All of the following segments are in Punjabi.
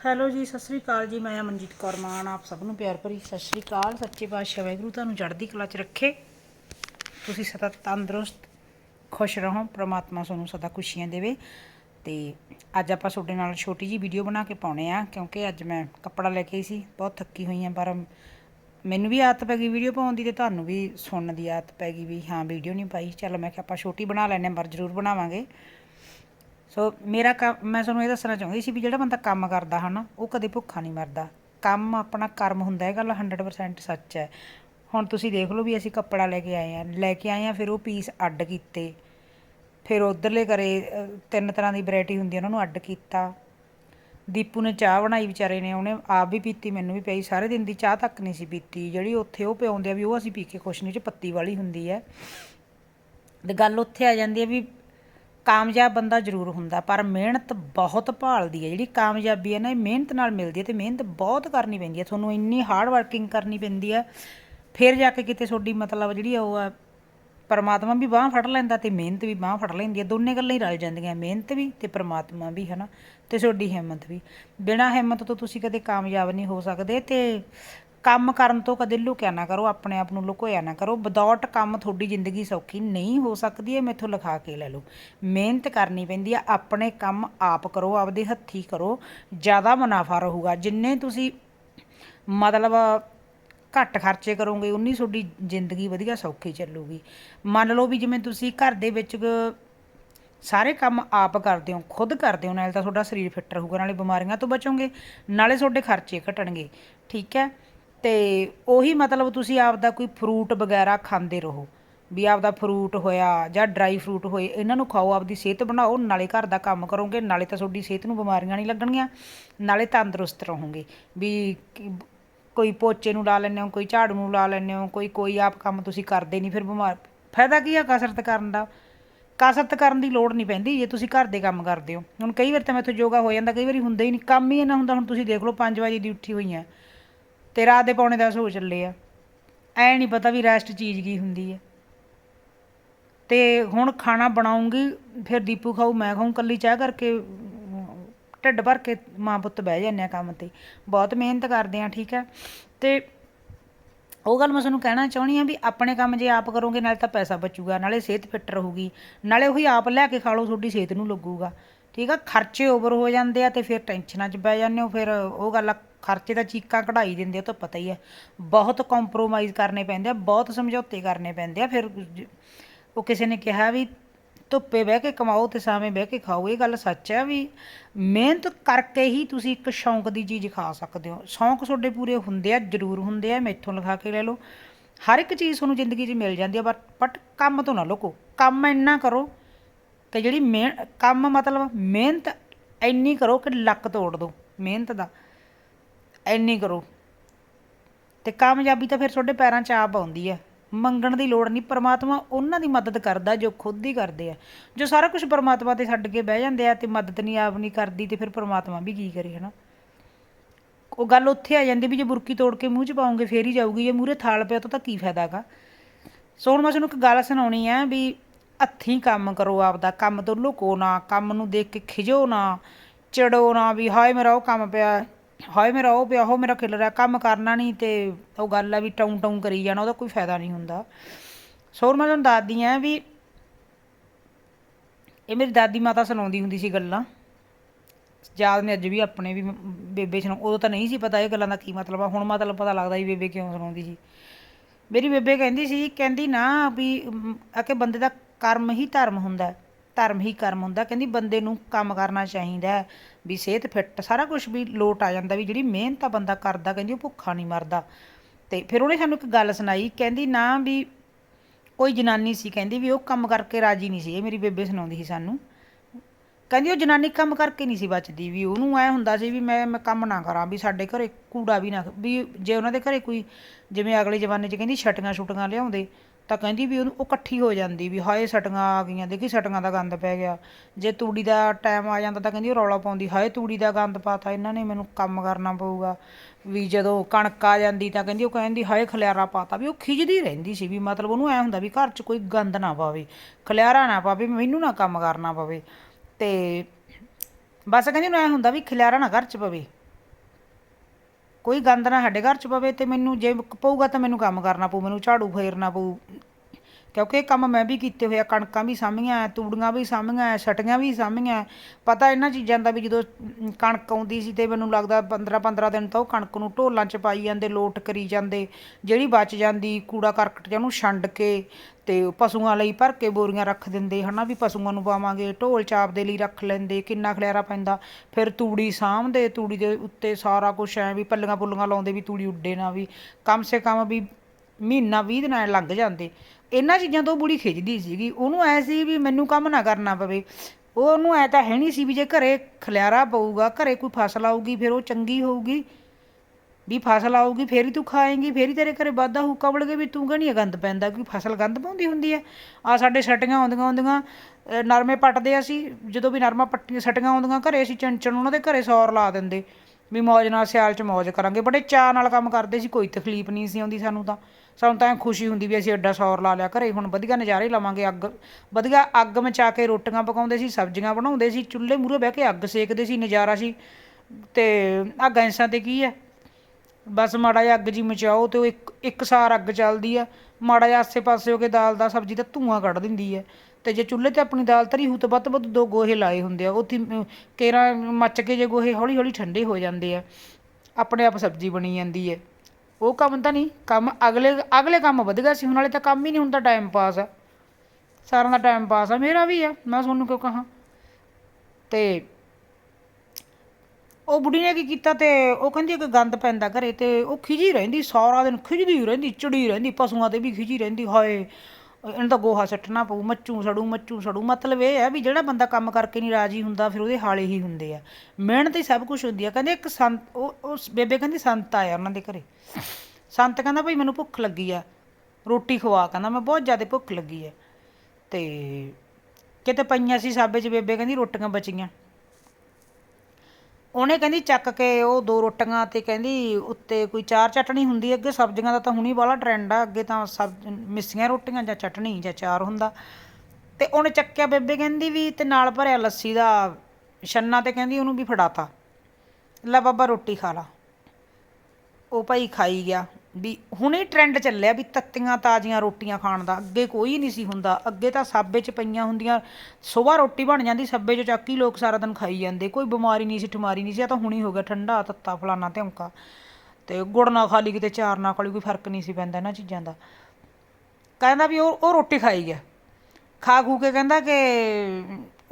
ਹੈਲੋ ਜੀ, ਸਤਿ ਸ੍ਰੀ ਅਕਾਲ ਜੀ, ਮੈਂ ਅਮਨਜੀਤ ਕੌਰ ਮਾਨ, ਆਪ ਸਭ ਨੂੰ ਪਿਆਰ ਭਰੀ ਸਤਿ ਸ੍ਰੀ ਅਕਾਲ। ਸੱਚੇ ਪਾਤਸ਼ਾਹ ਵਾਹਿਗੁਰੂ ਤੁਹਾਨੂੰ ਚੜ੍ਹਦੀ ਕਲਾ 'ਚ ਰੱਖੇ। ਤੁਸੀਂ ਸਦਾ ਤੰਦਰੁਸਤ, ਖੁਸ਼ ਰਹੋ, ਪ੍ਰਮਾਤਮਾ ਤੁਹਾਨੂੰ ਸਦਾ ਖੁਸ਼ੀਆਂ ਦੇਵੇ। ਤੇ ਅੱਜ ਆਪਾਂ ਤੁਹਾਡੇ ਨਾਲ ਛੋਟੀ ਜੀ ਵੀਡੀਓ ਬਣਾ ਕੇ ਪਾਉਣੇ ਆ, ਕਿਉਂਕਿ ਅੱਜ ਮੈਂ ਕੱਪੜਾ ਲੈ ਕੇ ਆਈ ਸੀ, ਬਹੁਤ ਥੱਕੀ ਹੋਈ ਆ, ਪਰ ਮੈਨੂੰ ਵੀ ਆਦਤ ਪੈ ਗਈ ਵੀਡੀਓ ਪਾਉਣ ਦੀ ਤੇ ਤੁਹਾਨੂੰ ਵੀ ਸੁਣਨ ਦੀ ਆਦਤ ਪੈ ਗਈ ਵੀ ਹਾਂ ਵੀਡੀਓ ਨਹੀਂ ਪਾਈ। ਚਲ ਮੈਂ ਕਿਹਾ ਆਪਾਂ ਛੋਟੀ ਬਣਾ ਲੈਣੇ ਪਰ ਜ਼ਰੂਰ ਬਣਾਵਾਂਗੇ। ਸੋ ਮੇਰਾ ਕੰਮ ਮੈਂ ਤੁਹਾਨੂੰ ਇਹ ਦੱਸਣਾ ਚਾਹੁੰਦੀ ਸੀ ਵੀ ਜਿਹੜਾ ਬੰਦਾ ਕੰਮ ਕਰਦਾ ਹਨ, ਉਹ ਕਦੇ ਭੁੱਖਾ ਨਹੀਂ ਮਰਦਾ। ਕੰਮ ਆਪਣਾ ਕਰਮ ਹੁੰਦਾ, ਇਹ ਗੱਲ 100% ਸੱਚ ਹੈ। ਹੁਣ ਤੁਸੀਂ ਦੇਖ ਲਓ ਵੀ ਅਸੀਂ ਕੱਪੜਾ ਲੈ ਕੇ ਆਏ ਆ, ਲੈ ਕੇ ਆਏ ਆ, ਫਿਰ ਉਹ ਪੀਸ ਅੱਡ ਕੀਤੇ। ਫਿਰ ਉਧਰਲੇ ਕਰੇ ਤਿੰਨ ਤਰ੍ਹਾਂ ਦੀ ਵੈਰਾਈਟੀ ਹੁੰਦੀ ਹੈ ਉਹਨਾਂ ਨੂੰ ਅੱਡ ਕੀਤਾ। ਦੀਪੂ ਨੇ ਚਾਹ ਬਣਾਈ ਵਿਚਾਰੇ ਨੇ, ਉਹਨੇ ਆਪ ਵੀ ਪੀਤੀ, ਮੈਨੂੰ ਵੀ ਪਈ। ਸਾਰੇ ਦਿਨ ਦੀ ਚਾਹ ਤੱਕ ਨਹੀਂ ਸੀ ਪੀਤੀ। ਜਿਹੜੀ ਉੱਥੇ ਉਹ ਪਿਆਉਂਦੇ ਆ ਵੀ ਉਹ ਅਸੀਂ ਪੀ ਕੇ ਖੁਸ਼ ਨਹੀਂ ਚ ਪੱਤੀ ਵਾਲੀ ਹੁੰਦੀ ਹੈ। ਤੇ ਗੱਲ ਉੱਥੇ ਆ ਜਾਂਦੀ ਹੈ ਵੀ ਕਾਮਯਾਬ ਬੰਦਾ ਜ਼ਰੂਰ ਹੁੰਦਾ, ਪਰ ਮਿਹਨਤ ਬਹੁਤ ਭਾਲਦੀ ਹੈ। ਜਿਹੜੀ ਕਾਮਯਾਬੀ ਹੈ ਨਾ, ਇਹ ਮਿਹਨਤ ਨਾਲ ਮਿਲਦੀ ਹੈ ਤੇ ਮਿਹਨਤ ਬਹੁਤ ਕਰਨੀ ਪੈਂਦੀ ਹੈ। ਤੁਹਾਨੂੰ ਇੰਨੀ ਹਾਰਡ ਵਰਕਿੰਗ ਕਰਨੀ ਪੈਂਦੀ ਹੈ, ਫਿਰ ਜਾ ਕੇ ਕਿਤੇ ਤੁਹਾਡੀ ਮਤਲਬ ਜਿਹੜੀ ਆ ਉਹ ਆ, ਪਰਮਾਤਮਾ ਵੀ ਬਾਹ ਫੜ ਲੈਂਦਾ ਤੇ ਮਿਹਨਤ ਵੀ ਬਾਹ ਫੜ ਲੈਂਦੀ ਹੈ। ਦੋਨੇ ਗੱਲਾਂ ਹੀ ਰਲ ਜਾਂਦੀਆਂ, ਮਿਹਨਤ ਵੀ ਤੇ ਪਰਮਾਤਮਾ ਵੀ, ਹਨਾ? ਤੇ ਤੁਹਾਡੀ ਹਿੰਮਤ ਵੀ। ਬਿਨਾਂ ਹਿੰਮਤ ਤੋਂ ਤੁਸੀਂ ਕਦੇ ਕਾਮਯਾਬ ਨਹੀਂ ਹੋ ਸਕਦੇ ਤੇ ਕੰਮ ਕਰਨ ਤੋਂ ਕਦੇ ਲੁਕਿਆ ਨਾ ਕਰੋ, ਆਪਣੇ ਆਪ ਨੂੰ ਲੁਕੋਇਆ ਨਾ ਕਰੋ। ਵਿਦਆਊਟ ਕੰਮ ਤੁਹਾਡੀ ਜ਼ਿੰਦਗੀ ਸੌਖੀ ਨਹੀਂ ਹੋ ਸਕਦੀ ਹੈ ਮੈਥੋਂ ਲਿਖਾ ਕੇ ਲੈ ਲਓ। ਮਿਹਨਤ ਕਰਨੀ ਪੈਂਦੀ ਆ, ਆਪਣੇ ਕੰਮ ਆਪ ਕਰੋ, ਆਪਦੇ ਹੱਥੀ ਕਰੋ, ਜ਼ਿਆਦਾ ਮੁਨਾਫਾ ਰਹੂਗਾ। ਜਿੰਨੇ ਤੁਸੀਂ ਮਤਲਬ ਘੱਟ ਖਰਚੇ ਕਰੋਗੇ, ਉਨੀ ਤੁਹਾਡੀ ਜ਼ਿੰਦਗੀ ਵਧੀਆ ਸੌਖੀ ਚੱਲੂਗੀ। ਮੰਨ ਲਓ ਵੀ ਜਿਵੇਂ ਤੁਸੀਂ ਘਰ ਦੇ ਵਿੱਚ ਸਾਰੇ ਕੰਮ ਆਪ ਕਰਦੇ ਹੋ, ਖੁਦ ਕਰਦੇ ਹੋ, ਨਾਲੇ ਤਾਂ ਤੁਹਾਡਾ ਸਰੀਰ ਫਿੱਟ ਰਹੂਗਾ, ਨਾਲੇ ਬਿਮਾਰੀਆਂ ਤੋਂ ਬਚੋਗੇ, ਨਾਲੇ ਤੁਹਾਡੇ ਖਰਚੇ ਘਟਣਗੇ। ਠੀਕ ਹੈ? ਤੇ ਉਹੀ ਮਤਲਬ ਤੁਸੀਂ ਆਪਦਾ ਕੋਈ ਫਰੂਟ ਵਗੈਰਾ ਖਾਂਦੇ ਰਹੋ। ਵੀ ਆਪਦਾ ਫਰੂਟ ਹੋਇਆ ਜਾਂ ਡਰਾਈ ਫਰੂਟ ਹੋਏ, ਇਹਨਾਂ ਨੂੰ ਖਾਓ, ਆਪਦੀ ਸਿਹਤ ਬਣਾਓ, ਨਾਲੇ ਘਰ ਦਾ ਕੰਮ ਕਰੋਗੇ, ਨਾਲੇ ਤਾਂ ਤੁਹਾਡੀ ਸਿਹਤ ਨੂੰ ਬਿਮਾਰੀਆਂ ਨਹੀਂ ਲੱਗਣਗੀਆਂ, ਨਾਲੇ ਤੰਦਰੁਸਤ ਰਹੋਗੇ। ਵੀ ਕੋਈ ਪੋਚੇ ਨੂੰ ਲਾ ਲੈਂਦੇ ਹੋ, ਕੋਈ ਝਾੜੂ ਨੂੰ ਲਾ ਲੈਂਦੇ ਹੋ, ਕੋਈ ਕੋਈ ਆਪ ਕੰਮ ਤੁਸੀਂ ਕਰਦੇ ਨਹੀਂ, ਫਿਰ ਬਿਮਾਰ, ਫਾਇਦਾ ਕੀ ਆ ਕਸਰਤ ਕਰਨ ਦਾ? ਕਸਰਤ ਕਰਨ ਦੀ ਲੋੜ ਨਹੀਂ ਪੈਂਦੀ, ਜੇ ਤੁਸੀਂ ਘਰ ਦੇ ਕੰਮ ਕਰਦੇ ਹੋ। ਹੁਣ ਕਈ ਵਾਰ ਤਾਂ ਮੈਥੋਂ ਯੋਗਾ ਹੋ ਜਾਂਦਾ, ਕਈ ਵਾਰੀ ਹੁੰਦਾ ਹੀ ਨਹੀਂ, ਕੰਮ ਹੀ ਇਹਨਾਂ ਹੁੰਦਾ, ਹੁਣ ਤੁਸੀਂ ਦੇਖ ਲਓ 5 ਵਜੇ ਦੀ ਉੱਠੀ ਹੋਈ ਆ। ਤੇ ਰਾਤ ਦੇ ਪੌਣੇ 10 ਹੋ ਚੱਲੇ ਆ। ਐ ਨਹੀਂ ਪਤਾ ਵੀ ਰੈਸਟ ਚੀਜ਼ ਕੀ ਹੁੰਦੀ ਹੈ ਤੇ ਹੁਣ ਖਾਣਾ ਬਣਾਉਂਗੀ, ਫਿਰ ਦੀਪੂ ਖਾਊ, ਮੈਂ ਖਾਊ, ਕੱਲੀ ਚਾਹ ਕਰਕੇ ਢਿੱਡ ਭਰ ਕੇ ਮਾਂ ਪੁੱਤ ਬਹਿ ਜਾਂਦੇ ਆ ਕੰਮ ਤੇ। ਬਹੁਤ ਮਿਹਨਤ ਕਰਦੇ ਆ, ਠੀਕ ਹੈ ਤੇ ਉਹ ਗੱਲ ਮੈਂ ਤੁਹਾਨੂੰ ਕਹਿਣਾ ਚਾਹੁੰਦੀ ਆ ਵੀ ਆਪਣੇ ਕੰਮ ਜੇ ਆਪ ਕਰੋਗੇ, ਨਾਲੇ ਤਾਂ ਪੈਸਾ ਬਚੂਗਾ, ਨਾਲੇ ਸਿਹਤ ਫਿੱਟ ਰਹੂਗੀ, ਨਾਲੇ ਉਹੀ ਆਪ ਲੈ ਕੇ ਖਾ ਲਓ, ਤੁਹਾਡੀ ਸਿਹਤ ਨੂੰ ਲੱਗੂਗਾ। ਠੀਕ ਆ, ਖਰਚੇ ਓਵਰ ਹੋ ਜਾਂਦੇ ਆ ਤੇ ਫਿਰ ਟੈਨਸ਼ਨਾਂ 'ਚ ਪੈ ਜਾਂਦੇ ਹੋ, ਫਿਰ ਉਹ ਗੱਲ ਆ ਖਰਚੇ ਦਾ ਚੀਕਾਂ ਕਢਾਈ ਦਿੰਦੇ ਆ, ਉਹ ਤਾਂ ਪਤਾ ਹੀ ਹੈ ਬਹੁਤ ਕੰਪਰੋਮਾਈਜ਼ ਕਰਨੇ ਪੈਂਦੇ ਆ, ਬਹੁਤ ਸਮਝੌਤੇ ਕਰਨੇ ਪੈਂਦੇ ਆ, ਫਿਰ ਉਹ ਕਿਸੇ ਨੇ ਕਿਹਾ ਵੀ ਧੁੱਪੇ ਬਹਿ ਕੇ ਕਮਾਓ ਤੇ ਸਾਵੇਂ ਬਹਿ ਕੇ ਖਾਓ, ਇਹ ਗੱਲ ਸੱਚ ਹੈ ਵੀ ਮਿਹਨਤ ਕਰਕੇ ਹੀ ਤੁਸੀਂ ਇੱਕ ਸ਼ੌਂਕ ਦੀ ਚੀਜ਼ ਖਾ ਸਕਦੇ ਹੋ। ਸ਼ੌਂਕ ਤੁਹਾਡੇ ਪੂਰੇ ਹੁੰਦੇ ਆ, ਜ਼ਰੂਰ ਹੁੰਦੇ ਆ, ਮੈਥੋਂ ਲਿਖਾ ਕੇ ਲੈ ਲਓ। ਹਰ ਇੱਕ ਚੀਜ਼ ਤੁਹਾਨੂੰ ਜ਼ਿੰਦਗੀ 'ਚ ਮਿਲ ਜਾਂਦੀ ਆ ਬਟ ਬਟ ਕੰਮ ਤੋਂ ਨਾ ਲੁਕੋ। ਕੰਮ ਇੰਨਾ ਕਰੋ ਕਿ ਜਿਹੜੀ ਮਿਹਨ ਕੰਮ ਮਤਲਬ ਮਿਹਨਤ ਇੰਨੀ ਕਰੋ ਕਿ ਲੱਕ ਤੋੜ ਦਿਓ ਮਿਹਨਤ ਦਾ। ਇੰਨੀ ਕਰੋ। ਤੇ ਕਾਮਯਾਬੀ ਤਾਂ ਫਿਰ ਤੁਹਾਡੇ ਪੈਰਾਂ 'ਚ ਆਪ ਆਉਂਦੀ ਹੈ ਮੰਗਣ ਦੀ ਲੋੜ ਨਹੀਂ, ਪਰਮਾਤਮਾ ਉਹਨਾਂ ਦੀ ਮਦਦ ਕਰਦਾ ਜੋ ਖੁਦ ਹੀ ਕਰਦੇ ਆ। ਜੋ ਸਾਰਾ ਕੁਝ ਪਰਮਾਤਮਾ ਤੇ ਛੱਡ ਕੇ ਬਹਿ ਜਾਂਦੇ ਆ ਤੇ ਮਦਦ ਨਹੀਂ, ਆਪ ਨਹੀਂ ਕਰਦੀ ਤੇ ਫਿਰ ਪਰਮਾਤਮਾ ਵੀ ਕੀ ਕਰੇ, ਹਨਾ? ਉਹ ਗੱਲ ਉੱਥੇ ਆ ਜਾਂਦੀ ਵੀ ਜੇ ਬੁਰਕੀ ਤੋੜ ਕੇ ਮੂੰਹ 'ਚ ਪਾਉਂਗੇ, ਫੇਰ ਹੀ ਜਾਊਗੀ। ਜੇ ਮੂਹਰੇ ਥਾਲ ਪਿਆ ਤਾਂ ਤਾਂ ਕੀ ਫਾਇਦਾ ਹੈਗਾ? ਸੋ ਹੁਣ ਮੈਂ ਤੁਹਾਨੂੰ ਇੱਕ ਗੱਲ ਸੁਣਾਉਣੀ ਹੈ ਵੀ ਹੱਥੀਂ ਕੰਮ ਕਰੋ ਆਪਦਾ, ਕੰਮ ਤੋਂ ਲੁਕੋ ਨਾ, ਕੰਮ ਨੂੰ ਦੇਖ ਕੇ ਖਿਜੋ ਨਾ, ਚੜੋ ਨਾ ਵੀ ਹਾਏ ਮੇਰਾ ਉਹ ਕੰਮ ਪਿਆ। ਹਾਏ ਮੇਰਾ ਉਹ ਪਿਆ, ਉਹ ਮੇਰਾ ਖਿਲ ਰਿਹਾ ਕੰਮ ਕਰਨਾ ਨਹੀਂ ਤੇ ਉਹ ਗੱਲ ਆ ਵੀ ਟੌਂ ਟੌਂ ਕਰੀ ਜਾਣਾ, ਉਹਦਾ ਕੋਈ ਫਾਇਦਾ ਨਹੀਂ ਹੁੰਦਾ। ਸੋ ਮੈਂ ਤੁਹਾਨੂੰ ਦੱਸਦੀ ਆ ਵੀ ਇਹ ਮੇਰੀ ਦਾਦੀ ਮਾਤਾ ਸੁਣਾਉਂਦੀ ਹੁੰਦੀ ਸੀ ਗੱਲਾਂ। ਯਾਦ ਨੇ ਅੱਜ ਵੀ ਆਪਣੇ ਵੀ ਬੇਬੇ ਸੁਣਾ, ਉਦੋਂ ਤਾਂ ਨਹੀਂ ਸੀ ਪਤਾ ਇਹ ਗੱਲਾਂ ਦਾ ਕੀ ਮਤਲਬ ਆ, ਹੁਣ ਮਤਲਬ ਪਤਾ ਲੱਗਦਾ ਵੀ ਬੇਬੇ ਕਿਉਂ ਸੁਣਾਉਂਦੀ ਸੀ। ਮੇਰੀ ਬੇਬੇ ਕਹਿੰਦੀ ਸੀ, ਕਹਿੰਦੀ ਨਾ ਵੀ ਆ ਕਿ ਬੰਦੇ ਦਾ ਕਰਮ ਹੀ ਧਰਮ ਹੁੰਦਾ। ਧਰਮ ਹੀ ਕਰਮ ਹੁੰਦਾ ਕਹਿੰਦੀ ਬੰਦੇ ਨੂੰ ਕੰਮ ਕਰਨਾ ਚਾਹੀਦਾ ਹੈ, ਵੀ ਸਿਹਤ ਫਿੱਟ ਸਾਰਾ ਕੁਝ ਵੀ ਲੋਟ ਆ ਜਾਂਦਾ ਵੀ ਜਿਹੜੀ ਮਿਹਨਤ ਆ ਬੰਦਾ ਕਰਦਾ ਕਹਿੰਦੀ ਉਹ ਭੁੱਖਾ ਨਹੀਂ ਮਰਦਾ। ਤੇ ਫਿਰ ਉਹਨੇ ਸਾਨੂੰ ਇੱਕ ਗੱਲ ਸੁਣਾਈ ਕਹਿੰਦੀ ਨਾ ਵੀ ਕੋਈ ਜਨਾਨੀ ਸੀ ਕਹਿੰਦੀ ਵੀ ਉਹ ਕੰਮ ਕਰਕੇ ਰਾਜੀ ਨਹੀਂ ਸੀ ਇਹ ਮੇਰੀ ਬੇਬੇ ਸੁਣਾਉਂਦੀ ਸੀ ਸਾਨੂੰ। ਕਹਿੰਦੀ ਉਹ ਜਨਾਨੀ ਕੰਮ ਕਰਕੇ ਨਹੀਂ ਸੀ ਬਚਦੀ ਵੀ ਉਹਨੂੰ ਐ ਹੁੰਦਾ ਸੀ ਵੀ ਮੈਂ ਮੈਂ ਕੰਮ ਨਾ ਕਰਾਂ ਵੀ ਸਾਡੇ ਘਰੇ ਕੂੜਾ ਵੀ ਨਾ ਵੀ ਜੇ ਉਹਨਾਂ ਦੇ ਘਰੇ ਕੋਈ ਜਿਵੇਂ ਅਗਲੇ ਜ਼ਮਾਨੇ 'ਚ ਕਹਿੰਦੀ ਛਟੀਆਂ ਛੁਟੀਆਂ ਲਿਆਉਂਦੇ ਤਾਂ ਕਹਿੰਦੀ ਵੀ ਉਹਨੂੰ ਉਹ ਇਕੱਠੀ ਹੋ ਜਾਂਦੀ ਵੀ ਹਾਏ ਸਟੀਆਂ ਆ ਗਈਆਂ, ਦੇਖੀ ਸਟੀਆਂ ਦਾ ਗੰਦ ਪੈ ਗਿਆ। ਜੇ ਤੂੜੀ ਦਾ ਟਾਈਮ ਆ ਜਾਂਦਾ ਤਾਂ ਕਹਿੰਦੀ ਉਹ ਰੌਲਾ ਪਾਉਂਦੀ, ਹਾਏ ਤੂੜੀ ਦਾ ਗੰਦ ਪਾਤਾ ਇਹਨਾਂ ਨੇ ਮੈਨੂੰ ਕੰਮ ਕਰਨਾ ਪਊਗਾ। ਵੀ ਜਦੋਂ ਕਣਕ ਆ ਜਾਂਦੀ ਤਾਂ ਕਹਿੰਦੀ ਉਹ ਕਹਿੰਦੀ ਹਾਏ ਖਲਿਆਰਾ ਪਾਤਾ ਵੀ ਉਹ ਖਿਜਦੀ ਰਹਿੰਦੀ ਸੀ ਵੀ ਮਤਲਬ ਉਹਨੂੰ ਐ ਹੁੰਦਾ ਵੀ ਘਰ 'ਚ ਕੋਈ ਗੰਦ ਨਾ ਪਾਵੇ, ਖਲਿਆਰਾ ਨਾ ਪਾਵੇ, ਮੈਨੂੰ ਨਾ ਕੰਮ ਕਰਨਾ ਪਵੇ। ਤੇ ਬਸ ਕਹਿੰਦੀ ਉਹਨੂੰ ਐ ਹੁੰਦਾ ਵੀ ਖਲਿਆਰਾ ਨਾ ਘਰ 'ਚ ਪਵੇ। ਕੋਈ ਗੰਦ ਨਾ ਸਾਡੇ ਘਰ ਚ ਪਵੇ ਤੇ ਮੈਨੂੰ ਜੇ ਪਊਗਾ ਤਾਂ ਮੈਨੂੰ ਕੰਮ ਕਰਨਾ ਪਊ, ਮੈਨੂੰ ਝਾੜੂ ਫੇਰਨਾ ਪਊ। ਕਿਉਂਕਿ ਇਹ ਕੰਮ ਮੈਂ ਵੀ ਕੀਤੇ ਹੋਏ ਆ, ਕਣਕਾਂ ਵੀ ਸਾਂਭੀਆਂ, ਤੂੜੀਆਂ ਵੀ ਸਾਂਭੀਆਂ, ਛਟੀਆਂ ਵੀ ਸਾਂਭੀਆਂ। ਪਤਾ ਇਹਨਾਂ ਚੀਜ਼ਾਂ ਦਾ ਵੀ ਜਦੋਂ ਕਣਕ ਆਉਂਦੀ ਸੀ ਤੇ ਮੈਨੂੰ ਲੱਗਦਾ 15 15 ਦਿਨ ਤਾਂ ਉਹ ਕਣਕ ਨੂੰ ਢੋਲਾਂ ਚ ਪਾਈ ਜਾਂਦੇ, ਲੋਟ ਕਰੀ ਜਾਂਦੇ। ਜਿਹੜੀ ਬਚ ਜਾਂਦੀ, ਕੂੜਾ ਕਰਕਟ ਜਿਹਾ ਉਹਨੂੰ ਛੰਡ ਕੇ ਤੇ ਪਸ਼ੂਆਂ ਲਈ ਭਰ ਕੇ ਬੋਰੀਆਂ ਰੱਖ ਦਿੰਦੇ, ਹਨਾ ਵੀ ਪਸ਼ੂਆਂ ਨੂੰ ਪਾਵਾਂਗੇ, ਢੋਲ ਚਾਪ ਦੇ ਲਈ ਰੱਖ ਲੈਂਦੇ, ਕਿੰਨਾ ਖਲਿਆਰਾ ਪੈਂਦਾ। ਫਿਰ ਤੂੜੀ ਸਾਂਭਦੇ, ਤੂੜੀ ਦੇ ਉੱਤੇ ਸਾਰਾ ਕੁਝ ਐ ਵੀ ਪੱਲੀਆਂ ਪੁੱਲੀਆਂ ਲਾਉਂਦੇ ਵੀ ਤੂੜੀ ਉੱਡੇ ਨਾ ਵੀ। ਕਮ ਸੇ ਕਮ ਵੀ ਮਹੀਨਾ 20 ਦਿਨਾਂ ਲੰਘ ਜਾਂਦੇ। ਇਹਨਾਂ ਚੀਜ਼ਾਂ ਤੋਂ ਬੁੜੀ ਖਿੱਚਦੀ ਸੀਗੀ। ਉਹਨੂੰ ਐ ਸੀ ਵੀ ਮੈਨੂੰ ਕੰਮ ਨਾ ਕਰਨਾ ਪਵੇ। ਉਹਨੂੰ ਐ ਤਾਂ ਹੈ ਨਹੀਂ ਸੀ ਵੀ ਜੇ ਘਰੇ ਖਲਿਆਰਾ ਪਊਗਾ, ਘਰੇ ਕੋਈ ਫਸਲ ਆਊਗੀ, ਫਿਰ ਉਹ ਚੰਗੀ ਹੋਊਗੀ। ਵੀ ਫਸਲ ਆਊਗੀ, ਫੇਰ ਹੀ ਤੂੰ ਖਾਏਂਗੀ, ਫੇਰ ਹੀ ਤੇਰੇ ਘਰੇ ਵਾਧਾ ਹੋਊ ਕਵਲਗੇ ਵੀ ਤੂੰ ਕਹਿੰਦੀ ਗੰਦ ਪੈਂਦਾ ਕਿ ਫਸਲ ਗੰਦ ਪਾਉਂਦੀ ਹੁੰਦੀ ਹੈ। ਆ ਸਾਡੇ ਸਟੀਆਂ ਆਉਂਦੀਆਂ ਆਉਂਦੀਆਂ ਨਰਮੇ ਪੱਟਦੇ ਅਸੀਂ। ਜਦੋਂ ਵੀ ਨਰਮਾ ਪੱਟੀਆਂ ਸਟੀਆਂ ਆਉਂਦੀਆਂ, ਘਰੇ ਅਸੀਂ ਚੰਚਣ ਉਹਨਾਂ ਦੇ ਘਰੇ ਸੌਰ ਲਾ ਦਿੰਦੇ। ਵੀ ਮੌਜ ਨਾਲ ਸਿਆਲ ਚ ਮੌਜ ਕਰਾਂਗੇ। ਬੜੇ ਚਾਅ ਨਾਲ ਕੰਮ ਕਰਦੇ ਸੀ, ਕੋਈ ਤਕਲੀਫ ਨਹੀਂ ਸੀ ਆਉਂਦੀ ਸਾਨੂੰ ਤਾਂ। ਸਾਨੂੰ ਤਾਂ ਐਂ ਖੁਸ਼ੀ ਹੁੰਦੀ ਵੀ ਅਸੀਂ ਐਡਾ ਸੌਰ ਲਾ ਲਿਆ। ਘਰੇ ਹੁਣ ਵਧੀਆ ਨਜ਼ਾਰੇ ਲਵਾਂਗੇ ਅੱਗ। ਵਧੀਆ ਅੱਗ ਮਚਾ ਕੇ ਰੋਟੀਆਂ ਪਕਾਉਂਦੇ ਸੀ, ਸਬਜ਼ੀਆਂ ਬਣਾਉਂਦੇ ਸੀ, ਚੁੱਲ੍ਹੇ ਮੂਹਰੇ ਬਹਿ ਕੇ ਅੱਗ ਸੇਕਦੇ ਸੀ, ਨਜ਼ਾਰਾ ਸੀ। ਤੇ ਆ ਗੈਸਾਂ ਤੇ ਕੀ ਹੈ ਬਸ ਮਾੜਾ ਜਿਹਾ ਅੱਗ ਜੀ ਮਚਾਓ ਤੇ ਉਹ ਇੱਕ ਇੱਕ ਸਾਰ ਅੱਗ ਚੱਲਦੀ ਆ ਮਾੜਾ ਜਿਹਾ ਆਸੇ-ਪਾਸੇ ਹੋ ਕੇ ਦਾਲ ਦਾ ਸਬਜ਼ੀ ਦਾ ਧੂਆਂ ਕੱਢ ਦਿੰਦੀ ਹੈ ਤੇ ਜੇ ਚੁੱਲ੍ਹੇ ਤੇ ਆਪਣੀ ਦਾਲ ਧਰੀ ਹੋ ਤਾਂ ਵੱਧ ਤੋਂ ਵੱਧ ਦੋ ਗੋਹੇ ਲਾਏ ਹੁੰਦੇ ਆ। ਉੱਥੇ ਅਮ, ਕੇਰਾਂ ਮੱਚ ਕੇ ਜੇ ਗੋਹੇ ਹੌਲੀ-ਹੌਲੀ ਠੰਡੇ ਹੋ ਜਾਂਦੇ ਆ। ਆਪਣੇ ਆਪ ਸਬਜ਼ੀ ਬਣੀ ਜਾਂਦੀ ਹੈ ਉਹ ਕੰਮ ਤਾਂ ਨਹੀਂ ਕੰਮ ਅਗਲੇ ਅਗਲੇ ਕੰਮ ਵਧ ਗਿਆ ਸੀ ਹੁਣ ਵਾਲੇ ਤਾਂ ਕੰਮ ਹੀ ਨਹੀਂ ਹੁੰਦਾ ਟਾਈਮ ਪਾਸ ਆ। ਸਾਰਿਆਂ ਦਾ ਟਾਈਮ ਪਾਸ ਆ ਮੇਰਾ ਵੀ ਆ ਮੈਂ ਤੁਹਾਨੂੰ ਕਿਉਂ ਕਹਾਂ? ਤੇ ਉਹ ਬੁੜੀ ਨੇ ਕੀ ਕੀਤਾ ਤੇ ਉਹ ਕਹਿੰਦੀ ਕਿ ਗੰਦ ਪੈਂਦਾ ਘਰੇ ਤੇ ਉਹ ਖਿਜੀ ਰਹਿੰਦੀ ਸਾਰਾ ਦਿਨ ਖਿਜਦੀ ਰਹਿੰਦੀ ਚੜੀ ਰਹਿੰਦੀ ਪਸ਼ੂਆਂ ਤੇ ਵੀ ਖਿਜੀ ਰਹਿੰਦੀ ਹਾਏ। ਇਹਨੂੰ ਤਾਂ ਗੋਹਾ ਸੱਟਣਾ ਪਊ ਮੱਚੂ ਸੜੂ ਮੱਚੂ ਸੜੂ। ਮਤਲਬ ਇਹ ਹੈ ਵੀ ਜਿਹੜਾ ਬੰਦਾ ਕੰਮ ਕਰਕੇ ਨਹੀਂ ਰਾਜੀ ਹੁੰਦਾ, ਫਿਰ ਉਹਦੇ ਹਾਲੇ ਹੀ ਹੁੰਦੇ ਆ। ਮਿਹਨਤ ਹੀ ਸਭ ਕੁਝ ਹੁੰਦੀ ਆ। ਕਹਿੰਦੇ ਇੱਕ ਸੰਤ, ਉਹ, ਉਸ ਬੇਬੇ ਕਹਿੰਦੀ ਸੰਤ ਆਇਆ ਉਹਨਾਂ ਦੇ ਘਰੇ। ਸੰਤ ਕਹਿੰਦਾ, ਭਾਈ ਮੈਨੂੰ ਭੁੱਖ ਲੱਗੀ ਆ, ਰੋਟੀ ਖਵਾ। ਕਹਿੰਦਾ, ਮੈਂ ਬਹੁਤ ਜ਼ਿਆਦਾ ਭੁੱਖ ਲੱਗੀ ਆ। ਤੇ ਕਿਤੇ ਪਈਆਂ ਸੀ ਸਾਬੇ 'ਚ ਬੇਬੇ ਕਹਿੰਦੀ, ਰੋਟੀਆਂ ਬਚੀਆਂ। ਉਹਨੇ ਕਹਿੰਦੀ ਚੱਕ ਕੇ ਉਹ ਦੋ ਰੋਟੀਆਂ ਤੇ ਕਹਿੰਦੀ ਉੱਤੇ ਕੋਈ ਚਾਰ ਚਟਣੀ ਹੁੰਦੀ ਅੱਗੇ ਸਬਜ਼ੀਆਂ ਦਾ ਤਾਂ ਹੁਣੀ ਵਾਲਾ ਟ੍ਰੈਂਡ ਆ, ਅੱਗੇ ਤਾਂ ਸਬ, ਮਿੱਸੀਆਂ ਰੋਟੀਆਂ ਜਾਂ ਚਟਣੀ ਜਾਂ ਚਾਰ ਹੁੰਦਾ। ਤੇ ਉਹਨੇ ਚੱਕਿਆ ਬੇਬੇ ਕਹਿੰਦੀ ਵੀ ਤੇ ਨਾਲ ਭਰਿਆ ਲੱਸੀ ਦਾ ਛੰਨਾ ਤੇ ਕਹਿੰਦੀ ਉਹਨੂੰ ਵੀ ਫੜਾਤਾ। ਲੈ ਬਾਬਾ ਰੋਟੀ ਖਾ ਲਾ। ਉਹ ਭਾਈ ਖਾਈ ਗਿਆ। ਵੀ ਹੁਣੇ ਟ੍ਰੈਂਡ ਚੱਲਿਆ ਵੀ ਤੱਤੀਆਂ ਤਾਜ਼ੀਆਂ ਰੋਟੀਆਂ ਖਾਣ ਦਾ। ਅੱਗੇ ਕੋਈ ਨਹੀਂ ਸੀ ਹੁੰਦਾ। ਅੱਗੇ ਤਾਂ ਸਾਬੇ 'ਚ ਪਈਆਂ ਹੁੰਦੀਆਂ। ਸਵੇਰ ਰੋਟੀ ਬਣ ਜਾਂਦੀ, ਸੱਬੇ 'ਚ ਚੱਕੀ ਲੋਕ ਸਾਰਾ ਦਿਨ ਖਾਈ ਜਾਂਦੇ। ਕੋਈ ਬਿਮਾਰੀ ਨਹੀਂ ਸੀ, ਠਮਾਰੀ ਨਹੀਂ ਸੀ। ਆ ਤਾਂ ਹੁਣੀ ਹੋ ਗਿਆ ਠੰਡਾ ਤੱਤਾ ਫਲਾਨਾ ਧਿਉਂਕਾ ਤੇ ਗੁੜ ਨਾ ਖਾ ਲਈ ਕਿਤੇ, ਚਾਰ ਨਾ ਖਾ ਲਈ, ਕੋਈ ਫ਼ਰਕ ਨਹੀਂ ਸੀ ਪੈਂਦਾ ਇਹਨਾਂ ਚੀਜ਼ਾਂ ਦਾ। ਕਹਿੰਦਾ ਵੀ ਉਹ ਉਹ ਰੋਟੀ ਖਾਈ ਗਿਆ। ਖਾ ਖੂ ਕੇ ਕਹਿੰਦਾ ਕਿ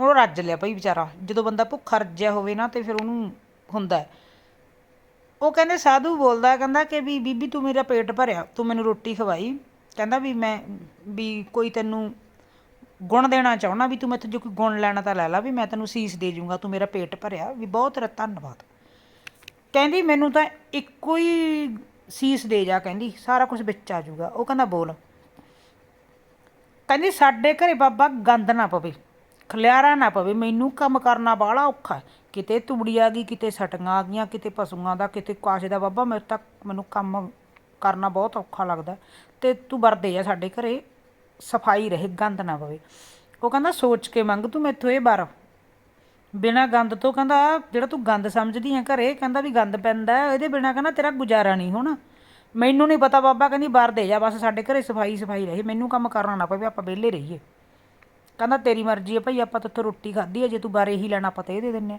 ਉਹ ਰੱਜ ਲਿਆ ਭਾਈ ਵਿਚਾਰਾ। ਜਦੋਂ ਬੰਦਾ ਭੁੱਖਾ ਰੱਜਿਆ ਹੋਵੇ ਨਾ ਤੇ ਫਿਰ ਉਹਨੂੰ ਹੁੰਦਾ। ਹੈ। ਉਹ ਕਹਿੰਦੇ, ਸਾਧੂ ਬੋਲਦਾ, ਕਹਿੰਦਾ ਕਿ ਵੀ, ਬੀਬੀ ਤੂੰ ਮੇਰਾ ਪੇਟ ਭਰਿਆ, ਤੂੰ ਮੈਨੂੰ ਰੋਟੀ ਖਵਾਈ। ਕਹਿੰਦਾ ਵੀ ਮੈਂ, ਵੀ ਕੋਈ ਤੈਨੂੰ ਗੁਣ ਦੇਣਾ ਚਾਹਣਾ ਵੀ ਤੂੰ ਮੈਥੋਂ ਜੋ ਕੋਈ ਗੁਣ ਲੈਣਾ ਤਾਂ ਲੈ ਲਾ, ਵੀ ਮੈਂ ਤੈਨੂੰ ਸੀਸ ਦੇ ਜੂੰਗਾ, ਤੂੰ ਮੇਰਾ ਪੇਟ ਭਰਿਆ। ਵੀ ਬਹੁਤ ਤੇਰਾ ਧੰਨਵਾਦ। ਕਹਿੰਦੀ, ਮੈਨੂੰ ਤਾਂ ਇੱਕੋ ਹੀ ਸੀਸ ਦੇ ਜਾ, ਕਹਿੰਦੀ, ਸਾਰਾ ਕੁਝ ਵਿੱਚ ਆ ਜਾਊਗਾ ਉਹ ਕਹਿੰਦਾ, ਬੋਲ। ਕਹਿੰਦੀ, ਸਾਡੇ ਘਰੇ ਬਾਬਾ ਗੰਦ ਨਾ ਪਵੇ, ਖਲਿਆਰਾ ਨਾ ਪਵੇ, ਮੈਨੂੰ ਕੰਮ ਕਰਨਾ ਬਾਹਲਾ ਔਖਾ ਕਿਤੇ ਤੂੜੀ ਆ ਗਈ, ਕਿਤੇ ਸਟੀਆਂ ਆ ਗਈਆਂ, ਕਿਤੇ ਪਸ਼ੂਆਂ ਦਾ, ਕਿਤੇ ਕਾਸੇ ਦਾ। ਬਾਬਾ, ਮੇਰੇ ਤੱਕ ਮੈਨੂੰ ਕੰਮ ਕਰਨਾ ਬਹੁਤ ਔਖਾ ਲੱਗਦਾ। ਤੇ ਤੂੰ ਵਰਦੇ ਜਾ ਸਾਡੇ ਘਰੇ, ਸਫ਼ਾਈ ਰਹੇ, ਗੰਦ ਨਾ ਪਵੇ। ਉਹ ਕਹਿੰਦਾ, ਸੋਚ ਕੇ ਮੰਗ, ਤੂੰ ਮੈਥੋਂ ਇਹ ਬਾਰ। ਬਿਨਾ ਗੰਦ ਤੋਂ ਕਹਿੰਦਾ, ਜਿਹੜਾ ਤੂੰ ਗੰਦ ਸਮਝਦੀ ਆ ਘਰੇ, ਕਹਿੰਦਾ ਵੀ ਗੰਦ ਪੈਂਦਾ ਇਹਦੇ ਬਿਨਾ ਕਹਿੰਦਾ ਤੇਰਾ ਗੁਜ਼ਾਰਾ ਨਹੀਂ ਹੋਣਾ। ਮੈਨੂੰ ਨਹੀਂ ਪਤਾ ਬਾਬਾ, ਕਹਿੰਦੀ ਬਾਹਰ ਦੇ ਜਾ, ਬਸ ਸਾਡੇ ਘਰੇ ਸਫ਼ਾਈ ਸਫ਼ਾਈ ਰਹੇ। ਮੈਨੂੰ ਕੰਮ ਕਰਨਾ ਨਾ ਪਵੇ, ਆਪਾਂ ਵਿਹਲੇ ਰਹੀਏ। ਕਹਿੰਦਾ, ਤੇਰੀ ਮਰਜ਼ੀ ਹੈ ਭਾਈ, ਆਪਾਂ ਤੇਥੋਂ ਰੋਟੀ ਖਾਧੀ ਹੈ ਜੇ ਤੂੰ ਬਾਰੇ ਹੀ ਲੈਣਾ, ਆਪਾਂ ਤਾਂ ਇਹ ਦੇ ਦਿੰਨੇ ਆ।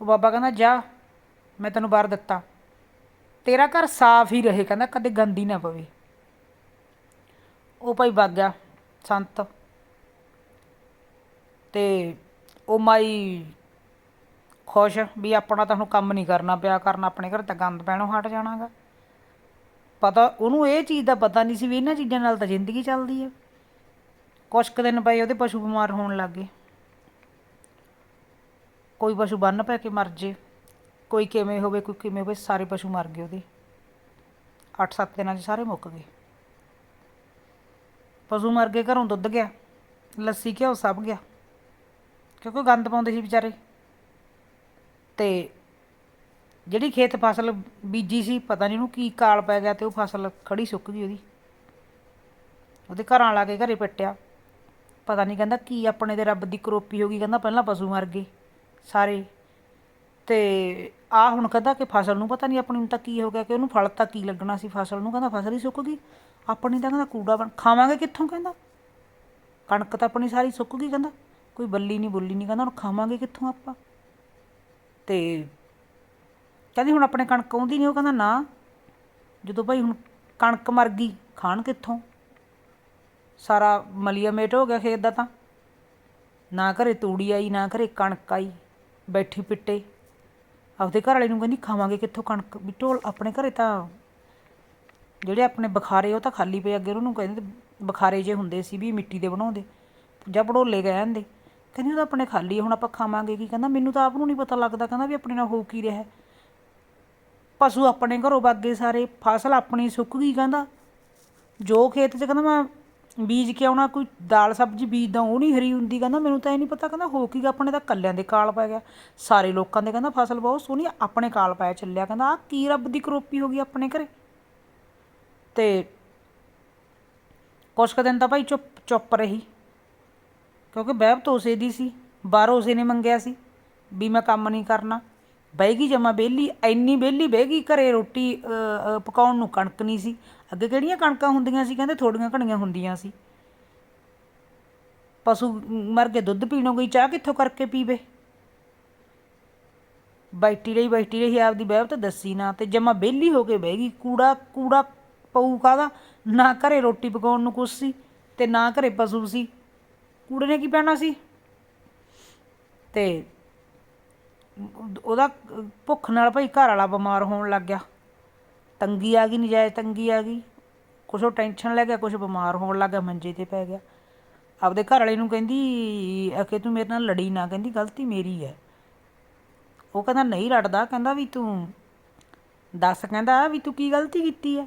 ਉਹ ਬਾਬਾ ਕਹਿੰਦਾ, ਜਾ, ਮੈਂ ਤੈਨੂੰ ਬਾਹਰ ਦਿੱਤਾ। ਤੇਰਾ ਘਰ ਸਾਫ਼ ਹੀ ਰਹੇ, ਕਹਿੰਦਾ, ਕਦੇ ਗੰਦੀ ਨਾ ਪਵੇ। ਉਹ ਭਾਈ ਵਗ ਗਿਆ, ਸੰਤ। ਤੇ ਉਹ ਮਾਈ ਖੁਸ਼ ਵੀ ਆਪਣਾ ਤਾਂ ਹੁਣ ਕੰਮ ਨਹੀਂ ਕਰਨਾ ਪਿਆ, ਕਰਨਾ ਆਪਣੇ ਘਰ ਤਾਂ ਗੰਦ ਪੈਣੋਂ ਹਟ ਜਾਣਾਗਾ। ਪਤਾ, ਉਹਨੂੰ ਇਹ ਚੀਜ਼ ਦਾ ਪਤਾ ਨਹੀਂ ਸੀ ਵੀ ਇਹਨਾਂ ਚੀਜ਼ਾਂ ਨਾਲ ਤਾਂ ਜ਼ਿੰਦਗੀ ਚੱਲਦੀ ਹੈ ਕੁਛ ਕੁ ਦਿਨ ਪਏ ਉਹਦੇ ਪਸ਼ੂ ਬਿਮਾਰ ਹੋਣ ਲੱਗ ਗਏ। ਕੋਈ ਪਸ਼ੂ ਬੰਨ ਪੈ ਕੇ ਮਰ ਜੇ, ਕੋਈ ਕਿਵੇਂ ਹੋਵੇ, ਕੋਈ ਕਿਵੇਂ ਹੋਵੇ, ਸਾਰੇ ਪਸ਼ੂ ਮਰ ਗਏ ਉਹਦੇ। 8-7 ਦਿਨਾਂ 'ਚ ਸਾਰੇ ਮੁੱਕ ਗਏ। ਪਸ਼ੂ ਮਰ ਗਏ, ਘਰੋਂ ਦੁੱਧ ਗਿਆ, ਲੱਸੀ ਘਿਓ ਸਭ ਗਿਆ। ਕਿਉਂਕਿ ਗੰਦ ਪਾਉਂਦੇ ਸੀ ਵਿਚਾਰੇ। ਤੇ ਜਿਹੜੀ ਖੇਤ ਫਸਲ ਬੀਜੀ ਸੀ, ਪਤਾ ਨਹੀਂ ਉਹਨੂੰ ਕੀ ਕਾਲ ਪੈ ਗਿਆ ਤੇ ਉਹ ਫਸਲ ਖੜੀ ਸੁੱਕ ਗਈ ਉਹਦੀ। ਉਹਦੇ ਘਰਾਂ ਲਾ ਕੇ ਘਰੇ ਪੱਟਿਆ। ਪਤਾ ਨਹੀਂ ਕਹਿੰਦਾ ਕੀ ਆਪਣੇ ਦੇ ਰੱਬ ਦੀ ਕਰੋਪੀ ਹੋ ਗਈ, ਕਹਿੰਦਾ ਪਹਿਲਾਂ ਪਸ਼ੂ ਮਰ ਗਏ। ਸਾਰੇ। ਤੇ ਆ ਹੁਣ ਕਹਿੰਦਾ ਕਿ ਫਸਲ ਨੂੰ ਪਤਾ ਨਹੀਂ ਆਪਣੀ ਨੂੰ ਤਾਂ ਕੀ ਹੋ ਗਿਆ ਕਿ ਉਹਨੂੰ ਫਲ ਤਾਂ ਕੀ ਲੱਗਣਾ ਸੀ ਫਸਲ ਨੂੰ। ਕਹਿੰਦਾ ਫਸਲ ਹੀ ਸੁੱਕ ਗਈ। ਆਪਣੀ ਤਾਂ ਕਹਿੰਦਾ ਕੂੜਾ ਬਣ ਖਾਵਾਂਗੇ ਕਿੱਥੋਂ ਕਹਿੰਦਾ? ਕਣਕ ਤਾਂ ਆਪਣੀ ਸਾਰੀ ਸੁੱਕ ਗਈ ਕਹਿੰਦਾ। ਕੋਈ ਬੱਲੀ ਨਹੀਂ ਬੁੱਲੀ ਨਹੀਂ ਕਹਿੰਦਾ ਹੁਣ ਖਾਵਾਂਗੇ ਕਿੱਥੋਂ ਆਪਾਂ? ਤੇ ਕਹਿੰਦੀ ਹੁਣ ਆਪਣੇ ਕਣਕ ਆਉਂਦੀ ਨਹੀਂ, ਉਹ ਕਹਿੰਦਾ ਨਾ। ਜਦੋਂ ਭਾਈ ਹੁਣ ਕਣਕ ਮਰ ਗਈ, ਖਾਣ ਕਿੱਥੋਂ? ਸਾਰਾ ਮਲੀਆ ਮੇਟ ਹੋ ਗਿਆ ਖੇਤ ਦਾ ਤਾਂ। ਨਾ ਘਰੇ ਤੂੜੀ ਆਈ, ਨਾ ਘਰੇ ਕਣਕ ਆਈ। ਬੈਠੀ ਪਿੱਟੇ। ਆਪਦੇ ਘਰ ਵਾਲੇ ਨੂੰ ਕਹਿੰਦੀ, ਖਾਵਾਂਗੇ ਕਿੱਥੋਂ ਕਣਕ? ਵੀ ਢੋਲ ਆਪਣੇ ਘਰੇ ਤਾਂ ਜਿਹੜੇ ਆਪਣੇ ਬਖਾਰੇ, ਉਹ ਤਾਂ ਖਾਲੀ ਪਏ ਅੱਗੇ। ਉਹਨੂੰ ਕਹਿੰਦੇ ਤੇ ਬਖਾਰੇ ਜੇ ਹੁੰਦੇ ਸੀ ਵੀ ਮਿੱਟੀ ਦੇ ਬਣਾਉਂਦੇ, ਜਾਂ ਭੜੋਲੇ ਗਏ ਜਾਂਦੇ ਕਹਿੰਦੀ, ਉਹ ਤਾਂ ਆਪਣੇ ਖਾਲੀ ਹੁਣ ਆਪਾਂ ਖਾਵਾਂਗੇ ਕੀ? ਕਹਿੰਦਾ, ਮੈਨੂੰ ਤਾਂ ਆਪ ਨੂੰ ਨਹੀਂ ਪਤਾ ਲੱਗਦਾ। ਕਹਿੰਦਾ ਵੀ ਆਪਣੇ ਨਾਲ ਹੋ ਕੀ ਰਿਹਾ ਪਸ਼ੂ ਆਪਣੇ ਘਰੋਂ ਬਾਗੇ ਸਾਰੇ, ਫਸਲ ਆਪਣੀ ਸੁੱਕ ਗਈ। ਕਹਿੰਦਾ, ਜੋ ਖੇਤ 'ਚ, ਕਹਿੰਦਾ ਮੈਂ ਬੀਜ ਕੇ ਆਉਣਾ ਕੋਈ ਦਾਲ ਸਬਜ਼ੀ ਬੀਜਦਾ ਉਹ ਨਹੀਂ ਹਰੀ ਹੁੰਦੀ ਕਹਿੰਦਾ ਮੈਨੂੰ ਤਾਂ ਇਹ ਨਹੀਂ ਪਤਾ ਕਹਿੰਦਾ ਹੋ ਕੀ ਗਿਆ ਆਪਣੇ ਤਾਂ ਕੱਲਿਆਂ ਦੇ ਕਾਲ ਪੈ ਗਿਆ। ਸਾਰੇ ਲੋਕਾਂ ਦੇ ਕਹਿੰਦਾ ਫਸਲ ਬਹੁਤ ਸੋਹਣੀ ਆਪਣੇ ਕਾਲ ਪਾਇਆ ਚੱਲਿਆ ਕਹਿੰਦਾ ਆ ਕੀ ਰੱਬ ਦੀ ਕਰੋਪੀ ਹੋ ਗਈ ਆਪਣੇ ਘਰੇ। ਤੇ ਕੁਛ ਕੁ ਦਿਨ ਤਾਂ ਭਾਈ ਚੁੱਪ ਚੁੱਪ ਰਹੀ ਕਿਉਂਕਿ ਬਹਿਬ ਤਾਂ ਉਸੇ ਦੀ ਸੀ ਬਾਹਰੋਂ ਉਸੇ ਨੇ ਮੰਗਿਆ ਸੀ ਵੀ ਮੈਂ ਕੰਮ ਨਹੀਂ ਕਰਨਾ। ਬਹਿ ਗਈ ਜਮਾ ਬੇਲੀ ਐਨੀ ਬੇਲੀ ਬਹਿਗੀ ਘਰੇ ਰੋਟੀ ਅ, ਪਕਾਉਣ ਨੂੰ ਕਣਕ ਨਹੀਂ ਸੀ ਅੱਗੇ ਕਿਹੜੀਆਂ ਕਣਕਾਂ ਹੁੰਦੀਆਂ ਸੀ? ਕਹਿੰਦੇ ਥੋੜੀਆਂ ਘਣੀਆਂ ਹੁੰਦੀਆਂ ਸੀ। ਪਸ਼ੂ ਮਰ ਕੇ ਦੁੱਧ ਪੀਣੋਂ ਗਈ ਚਾਹ ਕਿੱਥੋਂ ਕਰਕੇ ਪੀਵੇ? ਬੈਠੀ ਰਹੀ ਬੈਠੀ ਰਹੀ, ਆਪਦੀ ਬਹਿਬ ਤਾਂ ਦੱਸੀ ਨਾ, ਤੇ ਜਮਾ ਬੇਲੀ ਹੋ ਕੇ ਬਹਿ ਗਈ। ਕੂੜਾ ਕੂੜਾ ਪਊ ਕਾਹਦਾ? ਨਾ ਘਰੇ ਰੋਟੀ ਪਕਾਉਣ ਨੂੰ ਕੁਛ ਸੀ ਤੇ ਨਾ ਘਰੇ ਪਸ਼ੂ ਸੀ। ਕੂੜੇ ਨੇ ਕੀ ਪੈਣਾ ਸੀ? ਤੇ ਉਹਦਾ ਭੁੱਖ ਨਾਲ ਭਾਈ ਘਰ ਵਾਲਾ ਬਿਮਾਰ ਹੋਣ ਲੱਗ ਗਿਆ। ਤੰਗੀ ਆ ਗਈ, ਨਜਾਇਜ਼ ਤੰਗੀ ਆ ਗਈ। ਕੁਛ ਉਹ ਟੈਨਸ਼ਨ ਲੈ ਗਿਆ, ਕੁਛ ਬਿਮਾਰ ਹੋਣ ਲੱਗ ਗਿਆ, ਮੰਜੇ ਤੇ ਪੈ ਗਿਆ। ਆਪਦੇ ਘਰ ਵਾਲੇ ਨੂੰ ਕਹਿੰਦੀ ਅਕੇ ਤੂੰ ਮੇਰੇ ਨਾਲ ਲੜੀ ਨਾ। ਕਹਿੰਦੀ, ਗਲਤੀ ਮੇਰੀ ਹੈ। ਉਹ ਕਹਿੰਦਾ, ਨਹੀਂ ਲੜਦਾ ਕਹਿੰਦਾ ਵੀ ਤੂੰ, ਦੱਸ ਕਹਿੰਦਾ ਵੀ ਤੂੰ ਕੀ ਗਲਤੀ ਕੀਤੀ ਹੈ?